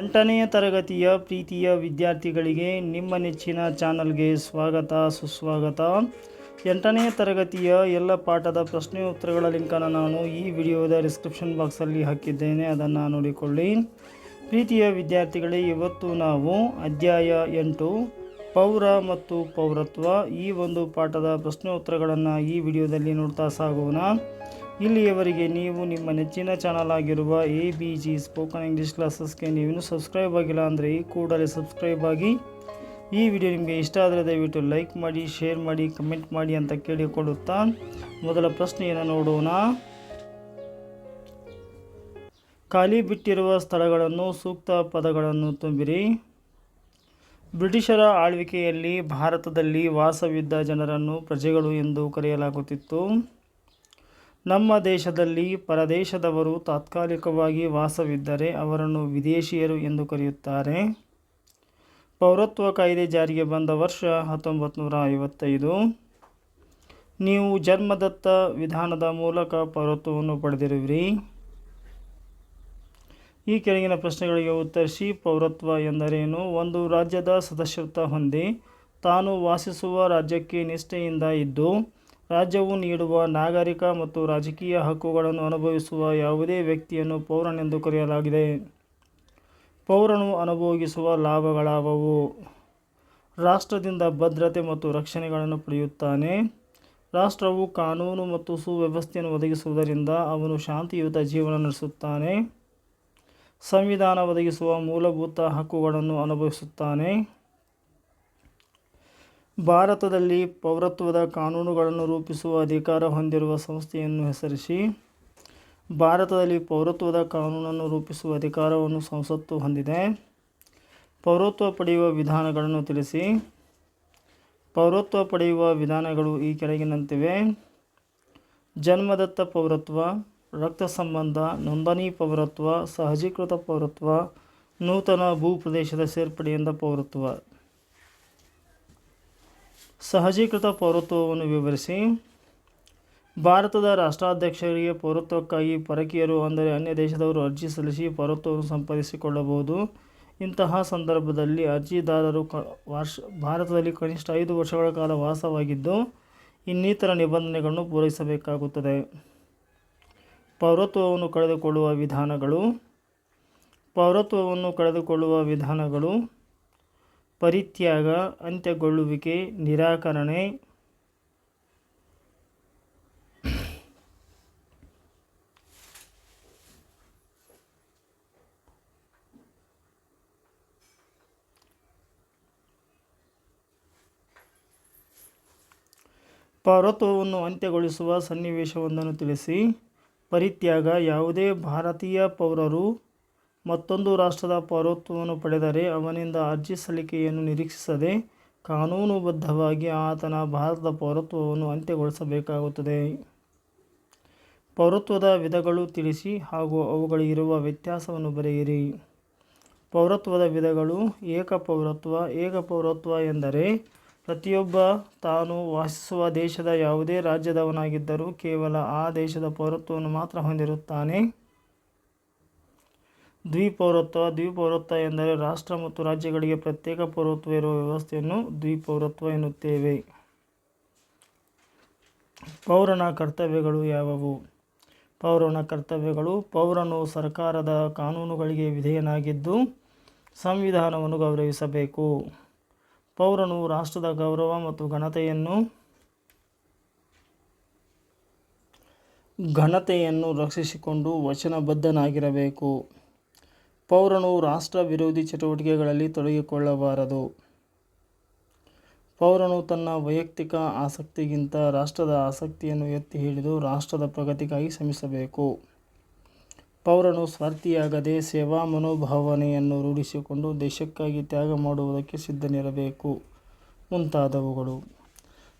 ಎಂಟನೆಯ ತರಗತಿಯ ಪ್ರೀತಿಯ ವಿದ್ಯಾರ್ಥಿಗಳಿಗೆ ನಿಮ್ಮ ನೆಚ್ಚಿನ ಚಾನಲ್ಗೆ ಸ್ವಾಗತ, ಸುಸ್ವಾಗತ. ಎಂಟನೆಯ ತರಗತಿಯ ಎಲ್ಲ ಪಾಠದ ಪ್ರಶ್ನೆ ಉತ್ತರಗಳ ಲಿಂಕನ್ನು ನಾನು ಈ ವಿಡಿಯೋದ ಡಿಸ್ಕ್ರಿಪ್ಷನ್ ಬಾಕ್ಸಲ್ಲಿ ಹಾಕಿದ್ದೇನೆ, ಅದನ್ನು ನೋಡಿಕೊಳ್ಳಿ. ಪ್ರೀತಿಯ ವಿದ್ಯಾರ್ಥಿಗಳೇ, ಇವತ್ತು ನಾವು ಅಧ್ಯಾಯ ಎಂಟು, ಪೌರ ಮತ್ತು ಪೌರತ್ವ ಈ ಒಂದು ಪಾಠದ ಪ್ರಶ್ನೆ ಉತ್ತರಗಳನ್ನು ಈ ವಿಡಿಯೋದಲ್ಲಿ ನೋಡ್ತಾ ಸಾಗೋಣ. ಇಲ್ಲಿಯವರೆಗೆ ನೀವು ನಿಮ್ಮ ನೆಚ್ಚಿನ ಚಾನಲ್ ಆಗಿರುವ A B G spoken English ಕ್ಲಾಸಸ್ಗೆ ನೀವು ಸಬ್ಸ್ಕ್ರೈಬ್ ಆಗಿಲ್ಲ ಅಂದರೆ ಈ ಕೂಡಲೇ ಸಬ್ಸ್ಕ್ರೈಬ್ ಆಗಿ. ಈ ವಿಡಿಯೋ ನಿಮಗೆ ಇಷ್ಟ ಆದರೆ ದಯವಿಟ್ಟು ಲೈಕ್ ಮಾಡಿ ಶೇರ್ ಮಾಡಿ ಕಮೆಂಟ್ ಮಾಡಿ ಅಂತ ಕೇಳಿಕೊಳ್ಳುತ್ತಾ ಮೊದಲ ಪ್ರಶ್ನೆಯನ್ನು ನೋಡೋಣ. ಖಾಲಿ ಬಿಟ್ಟಿರುವ ಸ್ಥಳಗಳನ್ನು ಸೂಕ್ತ ಪದಗಳನ್ನು ತುಂಬಿರಿ. ಬ್ರಿಟಿಷರ ಆಳ್ವಿಕೆಯಲ್ಲಿ ಭಾರತದಲ್ಲಿ ವಾಸವಿದ್ದ ಜನರನ್ನು ಪ್ರಜೆಗಳು ಎಂದು ಕರೆಯಲಾಗುತ್ತಿತ್ತು. ನಮ್ಮ ದೇಶದಲ್ಲಿ ಪರದೇಶದವರು ತಾತ್ಕಾಲಿಕವಾಗಿ ವಾಸವಿದ್ದರೆ ಅವರನ್ನು ವಿದೇಶಿಯರು ಎಂದು ಕರೆಯುತ್ತಾರೆ. ಪೌರತ್ವ ಕಾಯ್ದೆ ಜಾರಿಗೆ ಬಂದ ವರ್ಷ ಹತ್ತೊಂಬತ್ತು ನೂರ ಐವತ್ತೈದು ನೀವು ಜನ್ಮದತ್ತ ವಿಧಾನದ ಮೂಲಕ ಪೌರತ್ವವನ್ನು ಪಡೆದಿರುವಿರಿ. ಈ ಕೆಳಗಿನ ಪ್ರಶ್ನೆಗಳಿಗೆ ಉತ್ತರಿಸಿ ಪೌರತ್ವ ಎಂದರೇನು? ಒಂದು ರಾಜ್ಯದ ಸದಸ್ಯತ್ವ ಹೊಂದಿ ತಾನು ವಾಸಿಸುವ ರಾಜ್ಯಕ್ಕೆ ನಿಷ್ಠೆಯಿಂದ ಇದ್ದು ರಾಜ್ಯವು ನೀಡುವ ನಾಗರಿಕ ಮತ್ತು ರಾಜಕೀಯ ಹಕ್ಕುಗಳನ್ನು ಅನುಭವಿಸುವ ಯಾವುದೇ ವ್ಯಕ್ತಿಯನ್ನು ಪೌರನೆಂದು ಕರೆಯಲಾಗಿದೆ. ಪೌರನು ಅನುಭೋಗಿಸುವ ಲಾಭಗಳಾವವು. ರಾಷ್ಟ್ರದಿಂದ ಭದ್ರತೆ ಮತ್ತು ರಕ್ಷಣೆಗಳನ್ನು ಪಡೆಯುತ್ತಾನೆ. ರಾಷ್ಟ್ರವು ಕಾನೂನು ಮತ್ತು ಸುವ್ಯವಸ್ಥೆಯನ್ನು ಒದಗಿಸುವುದರಿಂದ ಅವನು ಶಾಂತಿಯುತ ಜೀವನ ನಡೆಸುತ್ತಾನೆ. ಸಂವಿಧಾನ ಒದಗಿಸುವ ಮೂಲಭೂತ ಹಕ್ಕುಗಳನ್ನು ಅನುಭವಿಸುತ್ತಾನೆ. ಭಾರತದಲ್ಲಿ ಪೌರತ್ವದ ಕಾನೂನುಗಳನ್ನು ರೂಪಿಸುವ ಅಧಿಕಾರ ಹೊಂದಿರುವ ಸಂಸ್ಥೆಯನ್ನು ಹೆಸರಿಸಿ, ಭಾರತದಲ್ಲಿ ಪೌರತ್ವದ ಕಾನೂನನ್ನು ರೂಪಿಸುವ ಅಧಿಕಾರವನ್ನು ಸಂಸತ್ತು ಹೊಂದಿದೆ. ಪೌರತ್ವ ಪಡೆಯುವ ವಿಧಾನಗಳನ್ನು ತಿಳಿಸಿ. ಪೌರತ್ವ ಪಡೆಯುವ ವಿಧಾನಗಳು ಈ ಕೆಳಗಿನಂತಿವೆ. ಜನ್ಮದತ್ತ ಪೌರತ್ವ, ರಕ್ತ ಸಂಬಂಧ, ನೋಂದಣಿ ಪೌರತ್ವ, ಸಹಜೀಕೃತ ಪೌರತ್ವ, ನೂತನ ಭೂಪ್ರದೇಶದ ಸೇರ್ಪಡೆಯಿಂದ ಪೌರತ್ವ. ಸಹಜೀಕೃತ ಪೌರತ್ವವನ್ನು ವಿವರಿಸಿ. ಭಾರತದ ರಾಷ್ಟ್ರಾಧ್ಯಕ್ಷರಿಗೆ ಪೌರತ್ವಕ್ಕಾಗಿ ಪರಕೀಯರು ಅಂದರೆ ಅನ್ಯ ದೇಶದವರು ಅರ್ಜಿ ಸಲ್ಲಿಸಿ ಪೌರತ್ವವನ್ನು ಸಂಪಾದಿಸಿಕೊಳ್ಳಬಹುದು. ಇಂತಹ ಸಂದರ್ಭದಲ್ಲಿ ಅರ್ಜಿದಾರರು ಕ, ವಾರ್ಷ, ಭಾರತದಲ್ಲಿ ಕನಿಷ್ಠ ಐದು ವರ್ಷಗಳ ಕಾಲ ವಾಸವಾಗಿದ್ದು ಇನ್ನಿತರ ನಿಬಂಧನೆಗಳನ್ನು ಪೂರೈಸಬೇಕಾಗುತ್ತದೆ. ಪೌರತ್ವವನ್ನು ಕಳೆದುಕೊಳ್ಳುವ ವಿಧಾನಗಳು. ಪೌರತ್ವವನ್ನು ಕಳೆದುಕೊಳ್ಳುವ ವಿಧಾನಗಳು. ಪರಿತ್ಯಾಗ ಅಂತ್ಯಗೊಳ್ಳುವಿಕೆ ನಿರಾಕರಣೆ ಪೌರತ್ವವನ್ನು ಅಂತ್ಯಗೊಳಿಸುವ ಸನ್ನಿವೇಶವೊಂದನ್ನು ತಿಳಿಸಿ. ಪರಿತ್ಯಾಗ ಯಾವುದೇ ಭಾರತೀಯ ಪೌರರು ಮತ್ತೊಂದು ರಾಷ್ಟ್ರದ ಪೌರತ್ವವನ್ನು ಪಡೆದರೆ ಅವನಿಂದ ಅರ್ಜಿ ಸಲ್ಲಿಕೆಯನ್ನು ನಿರೀಕ್ಷಿಸದೆ ಕಾನೂನುಬದ್ಧವಾಗಿ ಆತನ ಭಾರತದ ಪೌರತ್ವವನ್ನು ಅಂತ್ಯಗೊಳಿಸಬೇಕಾಗುತ್ತದೆ. ಪೌರತ್ವದ ವಿಧಗಳು ತಿಳಿಸಿ ಹಾಗೂ ಅವುಗಳಿಗಿರುವ ವ್ಯತ್ಯಾಸವನ್ನು ಬರೆಯಿರಿ. ಪೌರತ್ವದ ವಿಧಗಳು ಏಕಪೌರತ್ವ ಏಕಪೌರತ್ವ ಎಂದರೆ ಪ್ರತಿಯೊಬ್ಬ ತಾನು ವಾಸಿಸುವ ದೇಶದ ಯಾವುದೇ ರಾಜ್ಯದವನಾಗಿದ್ದರೂ ಕೇವಲ ಆ ದೇಶದ ಪೌರತ್ವವನ್ನು ಮಾತ್ರ ಹೊಂದಿರುತ್ತಾನೆ. ದ್ವಿಪೌರತ್ವ ದ್ವಿಪೌರತ್ವ ಎಂದರೆ ರಾಷ್ಟ್ರ ಮತ್ತು ರಾಜ್ಯಗಳಿಗೆ ಪ್ರತ್ಯೇಕ ಪೌರತ್ವ ಇರುವ ವ್ಯವಸ್ಥೆಯನ್ನು ದ್ವಿಪೌರತ್ವ ಎನ್ನುತ್ತೇವೆ. ಪೌರನ ಕರ್ತವ್ಯಗಳು ಯಾವುವು? ಪೌರನ ಕರ್ತವ್ಯಗಳು ಪೌರನು ಸರ್ಕಾರದ ಕಾನೂನುಗಳಿಗೆ ವಿಧೇಯನಾಗಿದ್ದು ಸಂವಿಧಾನವನ್ನು ಗೌರವಿಸಬೇಕು. ಪೌರನು ರಾಷ್ಟ್ರದ ಗೌರವ ಮತ್ತು ಘನತೆಯನ್ನು ಘನತೆಯನ್ನು ರಕ್ಷಿಸಿಕೊಂಡು ವಚನಬದ್ಧನಾಗಿರಬೇಕು. ಪೌರನು ರಾಷ್ಟ್ರ ವಿರೋಧಿ ಚಟುವಟಿಕೆಗಳಲ್ಲಿ ತೊಡಗಿಕೊಳ್ಳಬಾರದು. ಪೌರನು ತನ್ನ ವೈಯಕ್ತಿಕ ಆಸಕ್ತಿಗಿಂತ ರಾಷ್ಟ್ರದ ಆಸಕ್ತಿಯನ್ನು ಎತ್ತಿ ಹಿಡಿದು ರಾಷ್ಟ್ರದ ಪ್ರಗತಿಗಾಗಿ ಶ್ರಮಿಸಬೇಕು. ಪೌರನು ಸ್ವಾರ್ಥಿಯಾಗದೆ ಸೇವಾ ಮನೋಭಾವನೆಯನ್ನು ರೂಢಿಸಿಕೊಂಡು ದೇಶಕ್ಕಾಗಿ ತ್ಯಾಗ ಮಾಡುವುದಕ್ಕೆ ಸಿದ್ಧನಿರಬೇಕು. ಮುಂತಾದವುಗಳು.